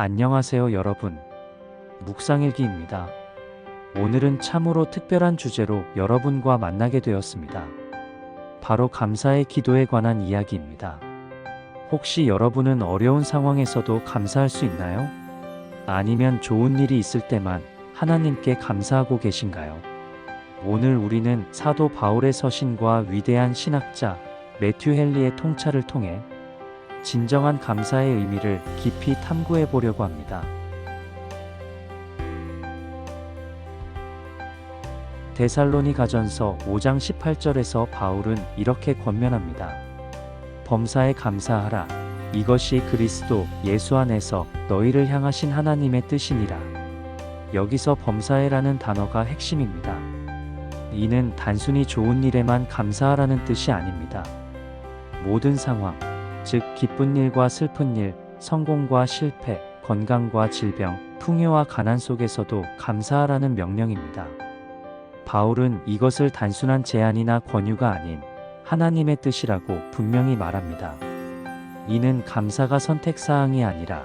안녕하세요 여러분. 묵상일기입니다. 오늘은 참으로 특별한 주제로 여러분과 만나게 되었습니다. 바로 감사의 기도에 관한 이야기입니다. 혹시 여러분은 어려운 상황에서도 감사할 수 있나요? 아니면 좋은 일이 있을 때만 하나님께 감사하고 계신가요? 오늘 우리는 사도 바울의 서신과 위대한 신학자 매튜 헨리의 통찰을 통해 진정한 감사의 의미를 깊이 탐구해 보려고 합니다. 데살로니 가전서 5장 18절에서 바울은 이렇게 권면합니다. 범사에 감사하라. 이것이 그리스도 예수 안에서 너희를 향하신 하나님의 뜻이니라. 여기서 범사에라는 단어가 핵심입니다. 이는 단순히 좋은 일에만 감사하라는 뜻이 아닙니다. 모든 상황, 즉 기쁜 일과 슬픈 일, 성공과 실패, 건강과 질병, 풍요와 가난 속에서도 감사하라는 명령입니다. 바울은 이것을 단순한 제안이나 권유가 아닌 하나님의 뜻이라고 분명히 말합니다. 이는 감사가 선택사항이 아니라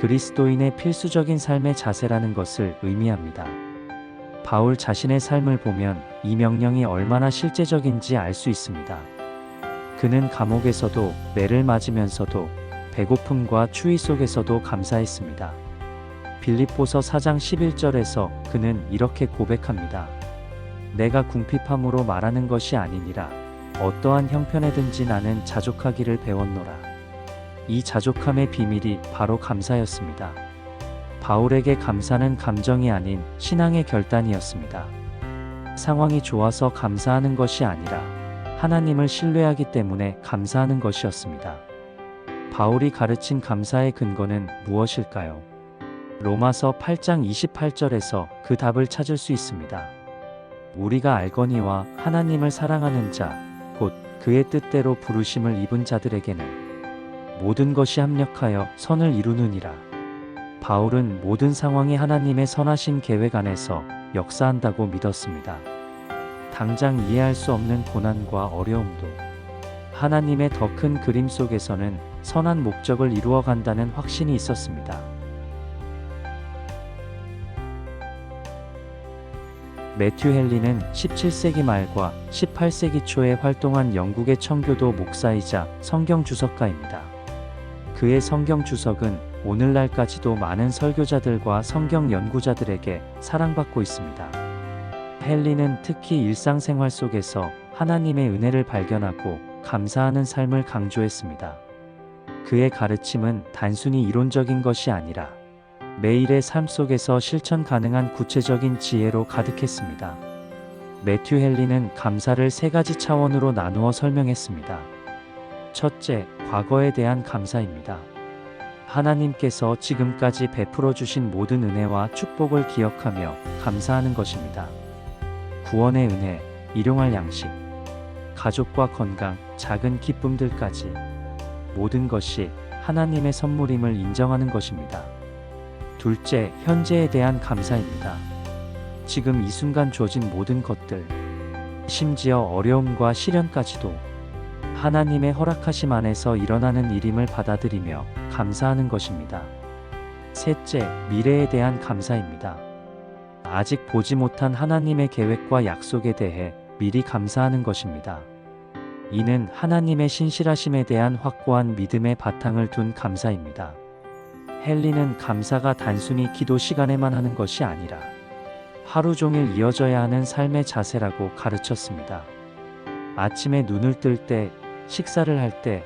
그리스도인의 필수적인 삶의 자세라는 것을 의미합니다. 바울 자신의 삶을 보면 이 명령이 얼마나 실제적인지 알 수 있습니다. 그는 감옥에서도 매를 맞으면서도 배고픔과 추위 속에서도 감사했습니다. 빌립보서 4장 11절에서 그는 이렇게 고백합니다. 내가 궁핍함으로 말하는 것이 아니니라 어떠한 형편에든지 나는 자족하기를 배웠노라. 이 자족함의 비밀이 바로 감사였습니다. 바울에게 감사는 감정이 아닌 신앙의 결단이었습니다. 상황이 좋아서 감사하는 것이 아니라 하나님을 신뢰하기 때문에 감사하는 것이었습니다. 바울이 가르친 감사의 근거는 무엇일까요? 로마서 8장 28절에서 그 답을 찾을 수 있습니다. 우리가 알거니와 하나님을 사랑하는 자, 곧 그의 뜻대로 부르심을 입은 자들에게는 모든 것이 합력하여 선을 이루느니라. 바울은 모든 상황이 하나님의 선하신 계획 안에서 역사한다고 믿었습니다. 당장 이해할 수 없는 고난과 어려움도 하나님의 더 큰 그림 속에서는 선한 목적을 이루어 간다는 확신이 있었습니다. 매튜 헨리는 17세기 말과 18세기 초에 활동한 영국의 청교도 목사이자 성경 주석가입니다. 그의 성경 주석은 오늘날까지도 많은 설교자들과 성경 연구자들에게 사랑받고 있습니다. 헨리는 특히 일상생활 속에서 하나님의 은혜를 발견하고 감사하는 삶을 강조했습니다. 그의 가르침은 단순히 이론적인 것이 아니라 매일의 삶 속에서 실천 가능한 구체적인 지혜로 가득했습니다. 매튜 헨리는 감사를 세 가지 차원으로 나누어 설명했습니다. 첫째, 과거에 대한 감사입니다. 하나님께서 지금까지 베풀어 주신 모든 은혜와 축복을 기억하며 감사하는 것입니다. 구원의 은혜, 일용할 양식, 가족과 건강, 작은 기쁨들까지 모든 것이 하나님의 선물임을 인정하는 것입니다. 둘째, 현재에 대한 감사입니다. 지금 이 순간 주어진 모든 것들, 심지어 어려움과 시련까지도 하나님의 허락하심 안에서 일어나는 일임을 받아들이며 감사하는 것입니다. 셋째, 미래에 대한 감사입니다. 아직 보지 못한 하나님의 계획과 약속에 대해 미리 감사하는 것입니다. 이는 하나님의 신실하심에 대한 확고한 믿음의 바탕을 둔 감사입니다. 헨리는 감사가 단순히 기도 시간에만 하는 것이 아니라 하루 종일 이어져야 하는 삶의 자세라고 가르쳤습니다. 아침에 눈을 뜰 때, 식사를 할 때,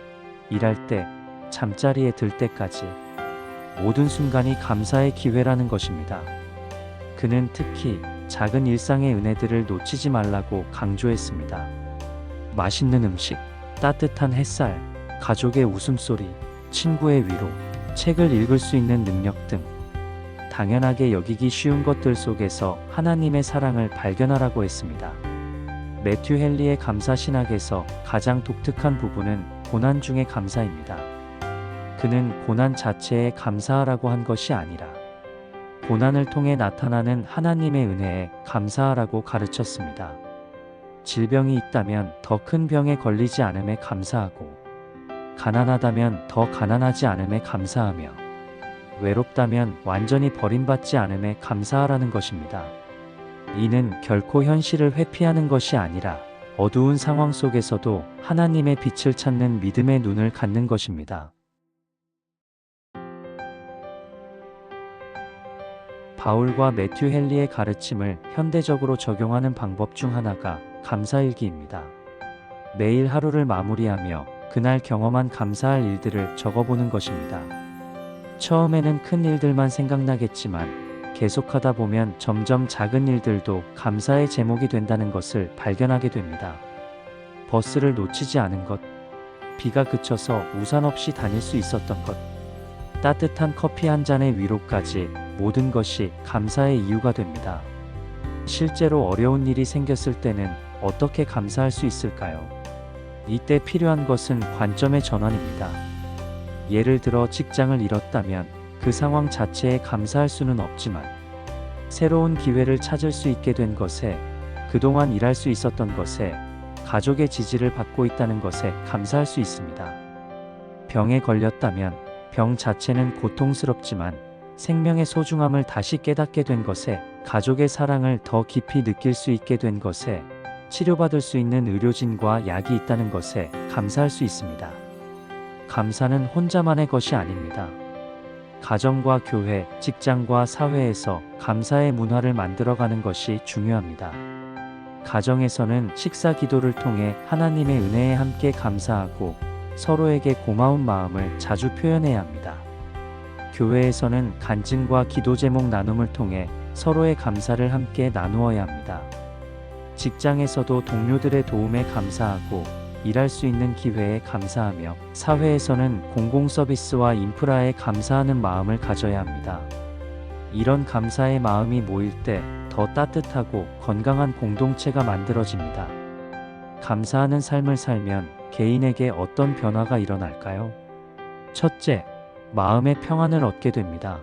일할 때, 잠자리에 들 때까지 모든 순간이 감사의 기회라는 것입니다. 그는 특히 작은 일상의 은혜들을 놓치지 말라고 강조했습니다. 맛있는 음식, 따뜻한 햇살, 가족의 웃음소리, 친구의 위로, 책을 읽을 수 있는 능력 등 당연하게 여기기 쉬운 것들 속에서 하나님의 사랑을 발견하라고 했습니다. 매튜 헨리의 감사 신학에서 가장 독특한 부분은 고난 중의 감사입니다. 그는 고난 자체에 감사하라고 한 것이 아니라 고난을 통해 나타나는 하나님의 은혜에 감사하라고 가르쳤습니다. 질병이 있다면 더 큰 병에 걸리지 않음에 감사하고 가난하다면 더 가난하지 않음에 감사하며 외롭다면 완전히 버림받지 않음에 감사하라는 것입니다. 이는 결코 현실을 회피하는 것이 아니라 어두운 상황 속에서도 하나님의 빛을 찾는 믿음의 눈을 갖는 것입니다. 바울과 매튜 헨리의 가르침을 현대적으로 적용하는 방법 중 하나가 감사일기입니다. 매일 하루를 마무리하며 그날 경험한 감사할 일들을 적어보는 것입니다. 처음에는 큰 일들만 생각나겠지만 계속하다 보면 점점 작은 일들도 감사의 제목이 된다는 것을 발견하게 됩니다. 버스를 놓치지 않은 것, 비가 그쳐서 우산 없이 다닐 수 있었던 것, 따뜻한 커피 한 잔의 위로까지 모든 것이 감사의 이유가 됩니다. 실제로 어려운 일이 생겼을 때는 어떻게 감사할 수 있을까요? 이때 필요한 것은 관점의 전환입니다. 예를 들어 직장을 잃었다면 그 상황 자체에 감사할 수는 없지만 새로운 기회를 찾을 수 있게 된 것에 그동안 일할 수 있었던 것에 가족의 지지를 받고 있다는 것에 감사할 수 있습니다. 병에 걸렸다면 병 자체는 고통스럽지만 생명의 소중함을 다시 깨닫게 된 것에 가족의 사랑을 더 깊이 느낄 수 있게 된 것에 치료받을 수 있는 의료진과 약이 있다는 것에 감사할 수 있습니다. 감사는 혼자만의 것이 아닙니다. 가정과 교회, 직장과 사회에서 감사의 문화를 만들어가는 것이 중요합니다. 가정에서는 식사 기도를 통해 하나님의 은혜에 함께 감사하고 서로에게 고마운 마음을 자주 표현해야 합니다. 교회에서는 간증과 기도 제목 나눔을 통해 서로의 감사를 함께 나누어야 합니다. 직장에서도 동료들의 도움에 감사하고 일할 수 있는 기회에 감사하며 사회에서는 공공 서비스와 인프라에 감사하는 마음을 가져야 합니다. 이런 감사의 마음이 모일 때 더 따뜻하고 건강한 공동체가 만들어집니다. 감사하는 삶을 살면 개인에게 어떤 변화가 일어날까요? 첫째, 마음의 평안을 얻게 됩니다.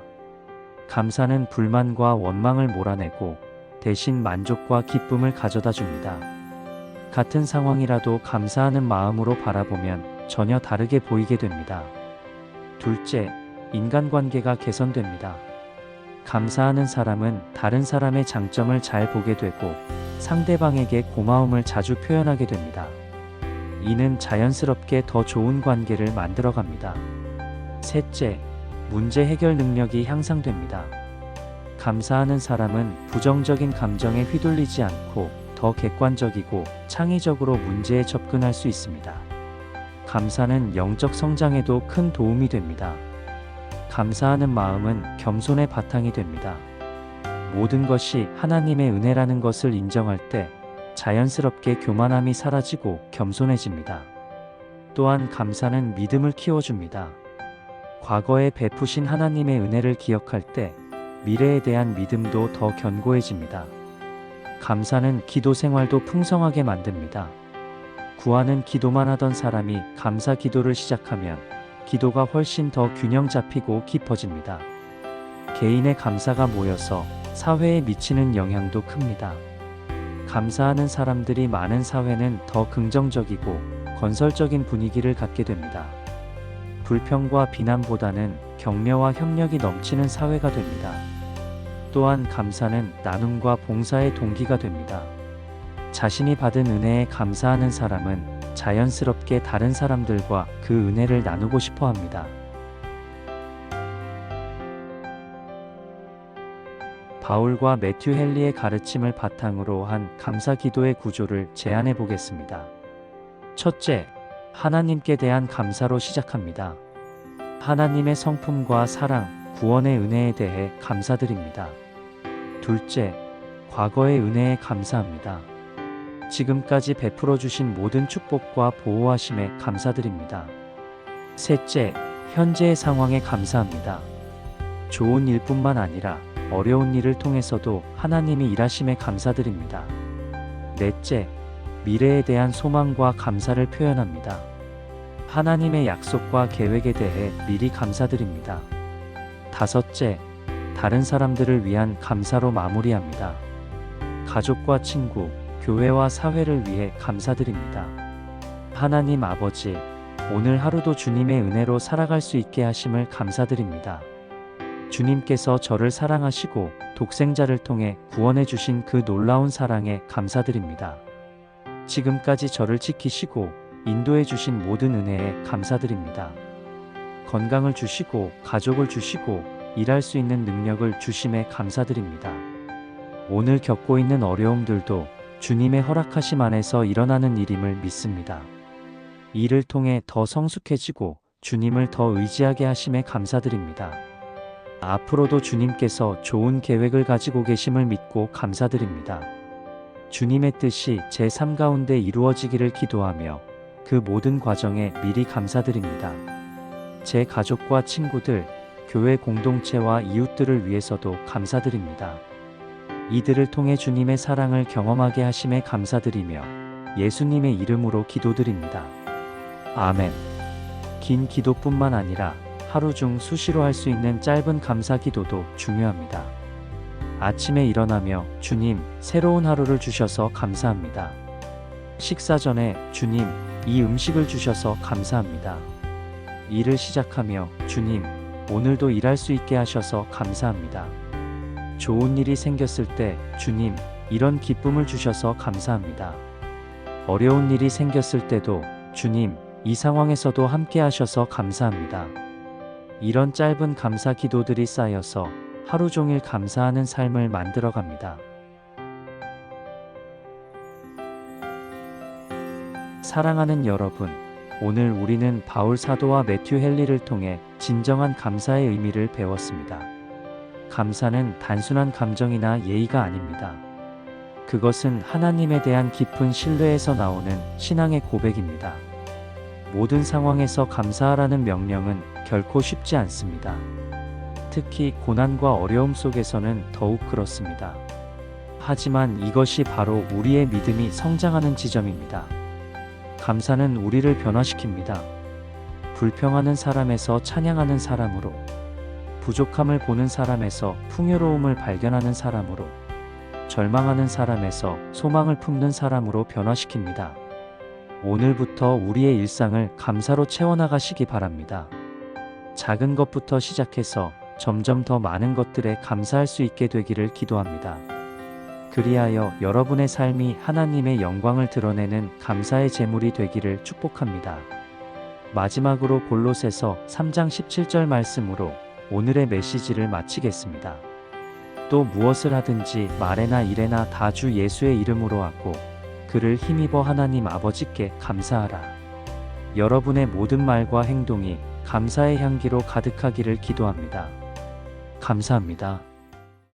감사는 불만과 원망을 몰아내고 대신 만족과 기쁨을 가져다 줍니다. 같은 상황이라도 감사하는 마음으로 바라보면 전혀 다르게 보이게 됩니다. 둘째, 인간관계가 개선됩니다. 감사하는 사람은 다른 사람의 장점을 잘 보게 되고 상대방에게 고마움을 자주 표현하게 됩니다. 이는 자연스럽게 더 좋은 관계를 만들어 갑니다. 셋째, 문제 해결 능력이 향상됩니다. 감사하는 사람은 부정적인 감정에 휘둘리지 않고 더 객관적이고 창의적으로 문제에 접근할 수 있습니다. 감사는 영적 성장에도 큰 도움이 됩니다. 감사하는 마음은 겸손의 바탕이 됩니다. 모든 것이 하나님의 은혜라는 것을 인정할 때 자연스럽게 교만함이 사라지고 겸손해집니다. 또한 감사는 믿음을 키워줍니다. 과거에 베푸신 하나님의 은혜를 기억할 때 미래에 대한 믿음도 더 견고해집니다. 감사는 기도 생활도 풍성하게 만듭니다. 구하는 기도만 하던 사람이 감사 기도를 시작하면 기도가 훨씬 더 균형 잡히고 깊어집니다. 개인의 감사가 모여서 사회에 미치는 영향도 큽니다. 감사하는 사람들이 많은 사회는 더 긍정적이고 건설적인 분위기를 갖게 됩니다. 불평과 비난보다는 격려와 협력이 넘치는 사회가 됩니다. 또한 감사는 나눔과 봉사의 동기가 됩니다. 자신이 받은 은혜에 감사하는 사람은 자연스럽게 다른 사람들과 그 은혜를 나누고 싶어 합니다. 바울과 매튜 헨리의 가르침을 바탕으로 한 감사 기도의 구조를 제안해 보겠습니다. 첫째, 하나님께 대한 감사로 시작합니다. 하나님의 성품과 사랑, 구원의 은혜에 대해 감사드립니다. 둘째, 과거의 은혜에 감사합니다. 지금까지 베풀어 주신 모든 축복과 보호하심에 감사드립니다. 셋째, 현재의 상황에 감사합니다. 좋은 일뿐만 아니라 어려운 일을 통해서도 하나님이 일하심에 감사드립니다. 넷째, 미래에 대한 소망과 감사를 표현합니다. 하나님의 약속과 계획에 대해 미리 감사드립니다. 다섯째, 다른 사람들을 위한 감사로 마무리합니다. 가족과 친구, 교회와 사회를 위해 감사드립니다. 하나님 아버지, 오늘 하루도 주님의 은혜로 살아갈 수 있게 하심을 감사드립니다. 주님께서 저를 사랑하시고 독생자를 통해 구원해 주신 그 놀라운 사랑에 감사드립니다. 지금까지 저를 지키시고 인도해 주신 모든 은혜에 감사드립니다. 건강을 주시고 가족을 주시고 일할 수 있는 능력을 주심에 감사드립니다. 오늘 겪고 있는 어려움들도 주님의 허락하심 안에서 일어나는 일임을 믿습니다. 이를 통해 더 성숙해지고 주님을 더 의지하게 하심에 감사드립니다. 앞으로도 주님께서 좋은 계획을 가지고 계심을 믿고 감사드립니다. 주님의 뜻이 제 삶 가운데 이루어지기를 기도하며 그 모든 과정에 미리 감사드립니다. 제 가족과 친구들, 교회 공동체와 이웃들을 위해서도 감사드립니다. 이들을 통해 주님의 사랑을 경험하게 하심에 감사드리며 예수님의 이름으로 기도드립니다. 아멘. 긴 기도뿐만 아니라 하루 중 수시로 할 수 있는 짧은 감사 기도도 중요합니다. 아침에 일어나며 주님, 새로운 하루를 주셔서 감사합니다. 식사 전에 주님, 이 음식을 주셔서 감사합니다. 일을 시작하며 주님, 오늘도 일할 수 있게 하셔서 감사합니다. 좋은 일이 생겼을 때 주님, 이런 기쁨을 주셔서 감사합니다. 어려운 일이 생겼을 때도 주님, 이 상황에서도 함께 하셔서 감사합니다. 이런 짧은 감사 기도들이 쌓여서 하루 종일 감사하는 삶을 만들어 갑니다. 사랑하는 여러분, 오늘 우리는 바울 사도와 매튜 헨리를 통해 진정한 감사의 의미를 배웠습니다. 감사는 단순한 감정이나 예의가 아닙니다. 그것은 하나님에 대한 깊은 신뢰에서 나오는 신앙의 고백입니다. 모든 상황에서 감사하라는 명령은 결코 쉽지 않습니다. 특히 고난과 어려움 속에서는 더욱 그렇습니다. 하지만 이것이 바로 우리의 믿음이 성장하는 지점입니다. 감사는 우리를 변화시킵니다. 불평하는 사람에서 찬양하는 사람으로, 부족함을 보는 사람에서 풍요로움을 발견하는 사람으로, 절망하는 사람에서 소망을 품는 사람으로 변화시킵니다. 오늘부터 우리의 일상을 감사로 채워나가시기 바랍니다. 작은 것부터 시작해서 점점 더 많은 것들에 감사할 수 있게 되기를 기도합니다. 그리하여 여러분의 삶이 하나님의 영광을 드러내는 감사의 제물이 되기를 축복합니다. 마지막으로 골로새서 3장 17절 말씀으로 오늘의 메시지를 마치겠습니다. 또 무엇을 하든지 말에나 일에나 다 주 예수의 이름으로 하고 그를 힘입어 하나님 아버지께 감사하라. 여러분의 모든 말과 행동이 감사의 향기로 가득하기를 기도합니다. 감사합니다.